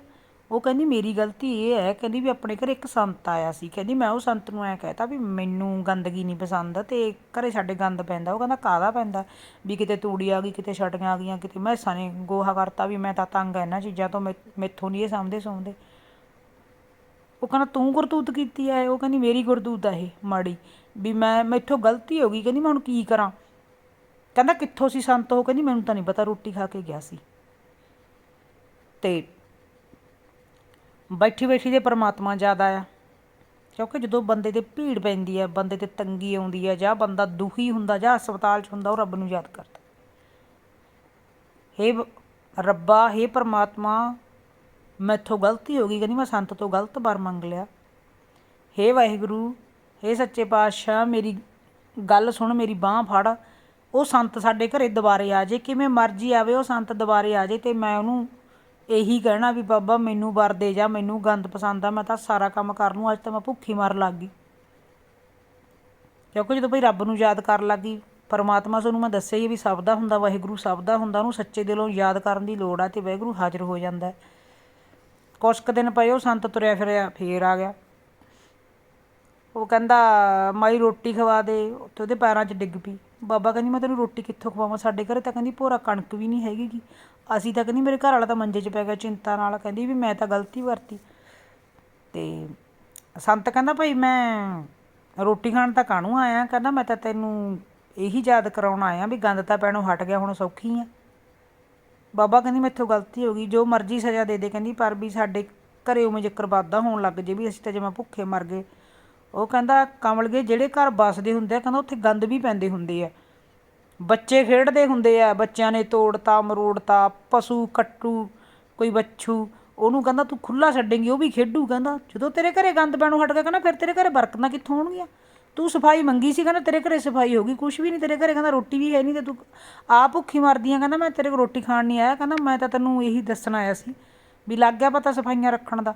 ਉਹ ਕਹਿੰਦੀ, ਮੇਰੀ ਗਲਤੀ ਇਹ ਹੈ, ਕਹਿੰਦੀ, ਵੀ ਆਪਣੇ ਘਰੇ ਇੱਕ ਸੰਤ ਆਇਆ ਸੀ। ਕਹਿੰਦੀ, ਮੈਂ ਉਹ ਸੰਤ ਨੂੰ ਐ ਕਹਿਤਾ ਵੀ ਮੈਨੂੰ ਗੰਦਗੀ ਨਹੀਂ ਪਸੰਦ ਤੇ ਘਰੇ ਸਾਡੇ ਗੰਦ ਪੈਂਦਾ। ਉਹ ਕਹਿੰਦਾ, ਕਾਹਦਾ ਪੈਂਦਾ? ਵੀ ਕਿਤੇ ਤੂੜੀ ਆ ਗਈ, ਕਿਤੇ ਛਟੀਆਂ ਆ ਗਈਆਂ, ਕਿਤੇ ਮੈਸਾਂ ਨੇ ਗੋਹਾ ਕਰਤਾ ਵੀ ਮੈਂ ਤਾਂ ਤੰਗ ਆ ਇਹਨਾਂ ਚੀਜ਼ਾਂ ਤੋਂ ਮੈ- ਮੈਥੋਂ ਨਹੀਂ ਇਹ ਸਾਂਭਦੇ ਸੌਂਦੇ। ਉਹ ਕਹਿੰਦਾ, ਤੂੰ ਗੁਰਦੂਤ ਕੀਤੀ ਐ ਉਹ ਕਹਿੰਦੀ, ਮੇਰੀ ਗੁਰਦੂਤ ਆ ਇਹ, ਮਾੜੀ। ਵੀ ਮੈਂ, ਮੈਥੋਂ ਗਲਤੀ ਹੋ ਗਈ। ਕਹਿੰਦੀ, ਮੈਂ ਹੁਣ ਕੀ ਕਰਾਂ? ਕਹਿੰਦਾ, ਕਿੱਥੋਂ ਸੀ ਸੰਤ? ਉਹ ਕਹਿੰਦੀ, ਮੈਨੂੰ ਤਾਂ ਨਹੀਂ ਪਤਾ, ਰੋਟੀ ਖਾ ਕੇ ਗਿਆ ਸੀ। ਤੇ ਬੈਠੀ ਬੈਠੀ ਦੇ ਪਰਮਾਤਮਾ ਜ਼ਿਆਦਾ ਆ। ਕਿਉਂਕਿ ਜਦੋਂ ਬੰਦੇ ਤੇ ਭੀੜ ਪੈਂਦੀ ਹੈ ਬੰਦੇ ਤੇ ਤੰਗੀ ਆਉਂਦੀ ਹੈ ਜਾਂ ਬੰਦਾ ਦੁਖੀ ਹੁੰਦਾ, ਜਾਂ ਹਸਪਤਾਲ 'ਚ ਹੁੰਦਾ, ਉਹ ਰੱਬ ਨੂੰ ਯਾਦ ਕਰਦਾ। ਹੇ ਰੱਬਾ, ਹੇ ਪਰਮਾਤਮਾ, ਮੈਥੋਂ ਗਲਤੀ ਹੋ ਗਈ, ਕਹਿੰਦੀ ਮੈਂ ਸੰਤ ਤੋਂ ਗਲਤ ਵਰ ਮੰਗ ਲਿਆ। ਹੇ ਵਾਹਿਗੁਰੂ, ਹੇ ਸੱਚੇ ਪਾਤਸ਼ਾਹ, ਮੇਰੀ ਗੱਲ ਸੁਣ, ਮੇਰੀ ਬਾਹ ਫੜ। ਉਹ ਸੰਤ ਸਾਡੇ ਘਰੇ ਦੁਬਾਰੇ ਆ ਜੇ, ਕਿਵੇਂ ਮਰਜ਼ੀ ਆਵੇ, ਉਹ ਸੰਤ ਦੁਬਾਰੇ ਆ ਜੇ ਤੇ ਮੈਂ ਉਹਨੂੰ ਇਹੀ ਕਹਿਣਾ ਵੀ ਬਾਬਾ ਮੈਨੂੰ ਵਰ ਦੇ ਜਾ, ਮੈਨੂੰ ਗੰਦ ਪਸੰਦ ਆ, ਮੈਂ ਤਾਂ ਸਾਰਾ ਕੰਮ ਕਰ ਲੂੰ, ਅੱਜ ਤਾਂ ਮੈਂ ਭੁੱਖੀ ਮਰ ਲੱਗ ਗਈ। ਕਿਉਂਕਿ ਜਦੋਂ ਭਈ ਰੱਬ ਨੂੰ ਯਾਦ ਕਰਨ ਲੱਗੀ ਪਰਮਾਤਮਾ ਤੁਹਾਨੂੰ ਮੈਂ ਦੱਸਿਆ ਹੀ ਵੀ ਸਭ ਦਾ ਹੁੰਦਾ, ਵਾਹਿਗੁਰੂ ਸਭ ਦਾ ਹੁੰਦਾ, ਉਹਨੂੰ ਸੱਚੇ ਦਿਲੋਂ ਯਾਦ ਕਰਨ ਦੀ ਲੋੜ ਆ ਤੇ ਵਾਹਿਗੁਰੂ ਹਾਜ਼ਰ ਹੋ ਜਾਂਦਾ ਕੁਛ ਕੁ ਦਿਨ ਪਏ ਉਹ ਸੰਤ ਤੁਰਿਆ ਫਿਰਿਆ, ਫੇਰ ਆ ਗਿਆ। ਉਹ ਕਹਿੰਦਾ, ਮਾਈ ਰੋਟੀ ਖਵਾ ਦੇ ਤੇ ਉਹਦੇ ਪੈਰਾਂ 'ਚ ਡਿੱਗ ਪਈ। ਬਾਬਾ ਕਹਿੰਦੀ, ਮੈਂ ਤੈਨੂੰ ਰੋਟੀ ਕਿੱਥੋਂ ਖਵਾਵਾਂ? ਸਾਡੇ ਘਰੇ ਤਾਂ ਕਹਿੰਦੀ ਭੋਰਾ ਕਣਕ ਵੀ ਨਹੀਂ ਹੈਗੀ ਅਸੀਂ ਤਾਂ ਕਹਿੰਦੀ ਮੇਰੇ ਘਰ ਵਾਲਾ ਤਾਂ ਮੰਜੇ 'ਚ ਪੈ ਗਿਆ ਚਿੰਤਾ ਨਾਲ, ਕਹਿੰਦੀ ਵੀ ਮੈਂ ਤਾਂ ਗਲਤੀ ਵਰਤੀ। ਤੇ ਸੰਤ ਕਹਿੰਦਾ ਭਾਈ ਮੈਂ ਰੋਟੀ ਖਾਣ ਤਾਂ ਕਾਹਨੂੰ ਆਇਆ, ਕਹਿੰਦਾ ਮੈਂ ਤਾਂ ਤੈਨੂੰ ਇਹੀ ਯਾਦ ਕਰਾਉਣ ਆਇਆ ਵੀ ਗੰਦ ਤਾਂ ਪੈਣੋਂ ਹਟ ਗਿਆ, ਹੁਣ ਸੌਖੀ ਆ। ਬਾਬਾ ਕਹਿੰਦੀ ਮੈਥੋਂ ਗਲਤੀ ਹੋ ਗਈ, ਜੋ ਮਰਜ਼ੀ ਸਜ਼ਾ ਦੇ ਦੇ, ਕਹਿੰਦੀ ਪਰ ਵੀ ਸਾਡੇ ਘਰੇ ਉਵੇਂ ਜ਼ਿਕਰ ਵਾਧਾ ਹੋਣ ਲੱਗ ਜੇ ਵੀ ਅਸੀਂ ਤਾਂ ਜਿਵੇਂ ਭੁੱਖੇ ਮਰ ਗਏ। ਉਹ ਕਹਿੰਦਾ ਕਮਲਗੇ ਜਿਹੜੇ ਘਰ ਵੱਸਦੇ ਹੁੰਦੇ ਆ, ਕਹਿੰਦਾ ਉੱਥੇ ਗੰਦ ਵੀ ਪੈਂਦੇ ਹੁੰਦੇ ਆ। ਬੱਚੇ ਖੇਡਦੇ ਹੁੰਦੇ ਆ, ਬੱਚਿਆਂ ਨੇ ਤੋੜਤਾ, ਮਰੋੜਤਾ, ਪਸ਼ੂ ਕੱਟੂ, ਕੋਈ ਬੱਛੂ, ਉਹਨੂੰ ਕਹਿੰਦਾ ਤੂੰ ਖੁੱਲਾ ਛੱਡੇਂਗੀ, ਉਹ ਵੀ ਖੇਡੂ, ਕਹਿੰਦਾ ਜਦੋਂ ਤੇਰੇ ਘਰੇ ਗੰਦ ਪੈਣੋਂ ਹਟ ਗਿਆ, ਕਹਿੰਦਾ ਫਿਰ ਤੇਰੇ ਘਰੇ ਬਰਕਤਾਂ ਕਿੱਥੋਂ ਹੋਣਗੀਆਂ? ਤੂੰ ਸਫ਼ਾਈ ਮੰਗੀ ਸੀ, ਕਹਿੰਦਾ ਤੇਰੇ ਘਰੇ ਸਫ਼ਾਈ ਹੋ ਗਈ, ਕੁਛ ਵੀ ਨਹੀਂ, ਤੇਰੇ ਘਰੇ ਕਹਿੰਦਾ ਰੋਟੀ ਵੀ ਹੈ ਨਹੀਂ ਤੇ ਤੂੰ ਆਪ ਭੁੱਖੀ ਮਰਦੀ ਆ ਕਹਿੰਦਾ ਮੈਂ ਤੇਰੇ ਕੋਲ ਰੋਟੀ ਖਾਣ ਨਹੀਂ ਆਇਆ, ਕਹਿੰਦਾ ਮੈਂ ਤਾਂ ਤੈਨੂੰ ਇਹੀ ਦੱਸਣ ਆਇਆ ਸੀ ਵੀ ਲੱਗ ਗਿਆ ਪਤਾ ਸਫਾਈਆਂ ਰੱਖਣ ਦਾ।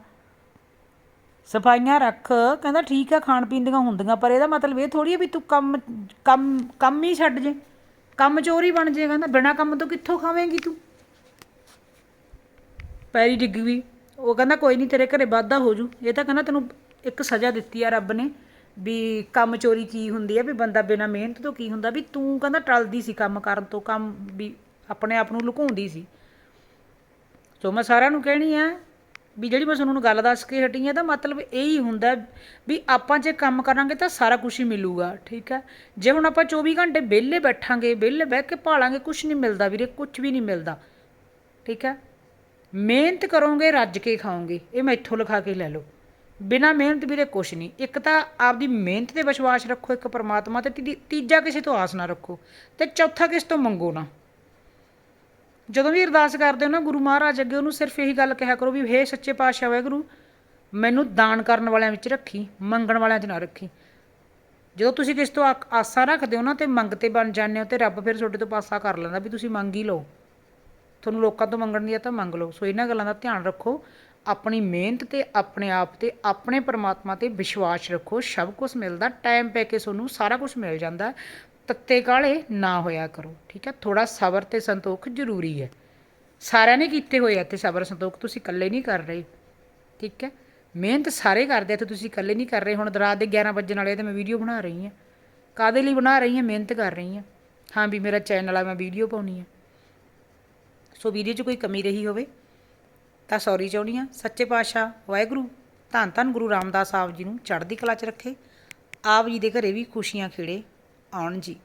ਸਫਾਈਆਂ ਰੱਖ, ਕਹਿੰਦਾ ਠੀਕ ਆ ਖਾਣ ਪੀਣ ਦੀਆਂ ਹੁੰਦੀਆਂ, ਪਰ ਇਹਦਾ ਮਤਲਬ ਇਹ ਥੋੜੀ ਹੈ ਵੀ ਤੂੰ ਕੰਮ ਕੰਮ ਕੰਮ ਹੀ ਛੱਡ ਜੇ। ਕੰਮ ਚੋਰੀ ਬਣ ਜੇ ਕਹਿੰਦਾ ਬਿਨਾ ਕੰਮ ਤੋਂ ਕਿੱਥੋਂ ਖਾਵੇਂਗੀ ਤੂੰ? ਪੈਰੀ ਡਿੱਗ ਗਈ। ਉਹ ਕਹਿੰਦਾ, ਕੋਈ ਨਹੀਂ, ਤੇਰੇ ਘਰੇ ਵਾਧਾ ਹੋ ਜੂ। ਇਹ ਤਾਂ ਕਹਿੰਦਾ, ਤੈਨੂੰ ਇੱਕ ਸਜ਼ਾ ਦਿੱਤੀ ਆ ਰੱਬ ਨੇ ਵੀ ਕੰਮ ਚੋਰੀ ਕੀ ਹੁੰਦੀ ਆ, ਵੀ ਬੰਦਾ ਬਿਨਾ ਮਿਹਨਤ ਤੋਂ ਕੀ ਹੁੰਦਾ? ਵੀ ਤੂੰ ਕਹਿੰਦਾ, ਟਲਦੀ ਸੀ ਕੰਮ ਕਰਨ ਤੋਂ, ਕੰਮ ਵੀ ਆਪਣੇ ਆਪ ਨੂੰ ਲੁਕਾਉਂਦੀ ਸੀ। ਸੋ ਮੈਂ ਸਾਰਿਆਂ ਨੂੰ ਕਹਿਣੀ ਆ ਵੀ ਜਿਹੜੀ ਮੈਂ ਤੁਹਾਨੂੰ ਗੱਲ ਦੱਸ ਕੇ ਹਟੀ ਹਾਂ, ਤਾਂ ਮਤਲਬ ਇਹ ਹੀ ਹੁੰਦਾ ਵੀ ਆਪਾਂ ਜੇ ਕੰਮ ਕਰਾਂਗੇ ਤਾਂ ਸਾਰਾ ਕੁਝ ਹੀ ਮਿਲੂਗਾ, ਠੀਕ ਹੈ? ਜੇ ਹੁਣ ਆਪਾਂ 24 ਘੰਟੇ ਵਿਹਲੇ ਬੈਠਾਂਗੇ, ਵਿਹਲੇ ਬਹਿ ਕੇ ਭਾਲਾਂਗੇ ਕੁਝ ਨਹੀਂ ਮਿਲਦਾ ਵੀਰੇ ਕੁਝ ਵੀ ਨਹੀਂ ਮਿਲਦਾ, ਠੀਕ ਹੈ? ਮਿਹਨਤ ਕਰੋਗੇ, ਰੱਜ ਕੇ ਖਾਓਗੇ, ਇਹ ਮੈਂ ਇੱਥੋਂ ਲਿਖਾ ਕੇ ਲੈ ਲਓ। ਬਿਨਾ ਮਿਹਨਤ ਵੀਰੇ ਕੁਛ ਨਹੀਂ, ਇੱਕ ਤਾਂ ਆਪਦੀ ਮਿਹਨਤ ਤੇ ਵਿਸ਼ਵਾਸ ਰੱਖੋ ਇੱਕ ਪਰਮਾਤਮਾ ਤੇ ਤੀ- ਤੀਜਾ ਕਿਸੇ ਤੋਂ ਆਸ ਨਾ ਰੱਖੋ ਤੇ ਚੌਥਾ ਕਿਸੇ ਤੋਂ ਮੰਗੋ ਨਾ। ਜਦੋਂ ਵੀ ਅਰਦਾਸ ਕਰਦੇ ਹੋ ਨਾ, ਗੁਰੂ ਮਹਾਰਾਜ ਅੱਗੇ ਉਹਨੂੰ ਸਿਰਫ ਇਹੀ ਗੱਲ ਕਿਹਾ ਕਰੋ ਵੀ, ਹੇ ਸੱਚੇ ਪਾਤਸ਼ਾਹ ਵਾਹਿਗੁਰੂ, ਮੈਨੂੰ ਦਾਨ ਕਰਨ ਵਾਲਿਆਂ ਵਿੱਚ ਰੱਖੀ, ਮੰਗਣ ਵਾਲਿਆਂ 'ਚ ਨਾ ਰੱਖੀ। ਜਦੋਂ ਤੁਸੀਂ ਕਿਸ ਤੋਂ ਆ- ਆਸਾਂ ਰੱਖਦੇ ਹੋ ਨਾ ਤੇ ਮੰਗਤੇ ਬਣ ਜਾਂਦੇ ਹੋ ਤੇ ਰੱਬ ਫਿਰ ਤੁਹਾਡੇ ਤੋਂ ਪਾਸਾ ਕਰ ਲੈਂਦਾ ਵੀ ਤੁਸੀਂ ਮੰਗ ਹੀ ਲਓ। ਤੁਹਾਨੂੰ ਲੋਕਾਂ ਤੋਂ ਮੰਗਣ ਦੀ ਆ ਤਾਂ ਮੰਗ ਲਓ। ਸੋ ਇਹਨਾਂ ਗੱਲਾਂ ਦਾ ਧਿਆਨ ਰੱਖੋ। ਆਪਣੀ ਮਿਹਨਤ ਤੇ ਆਪਣੇ ਆਪ ਤੇ ਆਪਣੇ ਪਰਮਾਤਮਾ ਤੇ ਵਿਸ਼ਵਾਸ ਰੱਖੋ। ਸਭ ਕੁਝ ਮਿਲਦਾ ਟਾਈਮ ਪੈ ਕੇ ਤੁਹਾਨੂੰ ਸਾਰਾ ਕੁਝ ਮਿਲ ਜਾਂਦਾ। ਤੱਤੇ ਕਾਲੇ ਨਾ ਹੋਇਆ ਕਰੋ, ਠੀਕ ਹੈ? ਥੋੜਾ ਸਬਰ ਤੇ ਸੰਤੋਖ ਜ਼ਰੂਰੀ ਹੈ। ਸਾਰਿਆਂ ਨੇ ਕੀਤੇ ਹੋਏ ਆ ਤੇ ਸਬਰ ਸੰਤੋਖ, ਤੁਸੀਂ ਇਕੱਲੇ ਨਹੀਂ ਕਰ ਰਹੇ, ਠੀਕ ਹੈ? ਮਿਹਨਤ ਸਾਰੇ ਕਰਦੇ ਆ, ਤੇ ਤੁਸੀਂ ਇਕੱਲੇ ਨਹੀਂ ਕਰ ਰਹੇ। ਹੁਣ ਰਾਤ ਦੇ 11 ਵਜੇ ਵਾਲੇ ਤੇ ਮੈਂ ਵੀਡੀਓ ਬਣਾ ਰਹੀ ਹਾਂ। ਕਾਦੇ ਲਈ ਬਣਾ ਰਹੀ ਹਾਂ? ਮਿਹਨਤ ਕਰ ਰਹੀ ਹਾਂ। ਹਾਂ ਵੀ ਮੇਰਾ ਚੈਨਲ ਆ, ਮੈਂ ਵੀਡੀਓ ਪਾਉਣੀ ਹੈ ਸੋ ਵੀਡੀਓ 'ਚ ਕੋਈ ਕਮੀ ਰਹੀ ਹੋਵੇ ਤਾਂ ਸੌਰੀ ਚਾਹੁੰਦੀ ਹਾਂ। ਸੱਚੇ ਪਾਤਸ਼ਾਹ, ਵਾਹਿਗੁਰੂ, ਧੰਨ ਧੰਨ ਗੁਰੂ ਰਾਮਦਾਸ ਸਾਹਿਬ ਜੀ ਨੂੰ ਚੜ੍ਹਦੀ ਕਲਾ 'ਚ ਰੱਖੇ। ਆਪ ਜੀ ਦੇ ਘਰੇ ਵੀ ਖੁਸ਼ੀਆਂ ਖਿੜੇ। ਆਉਣ ਜੀ।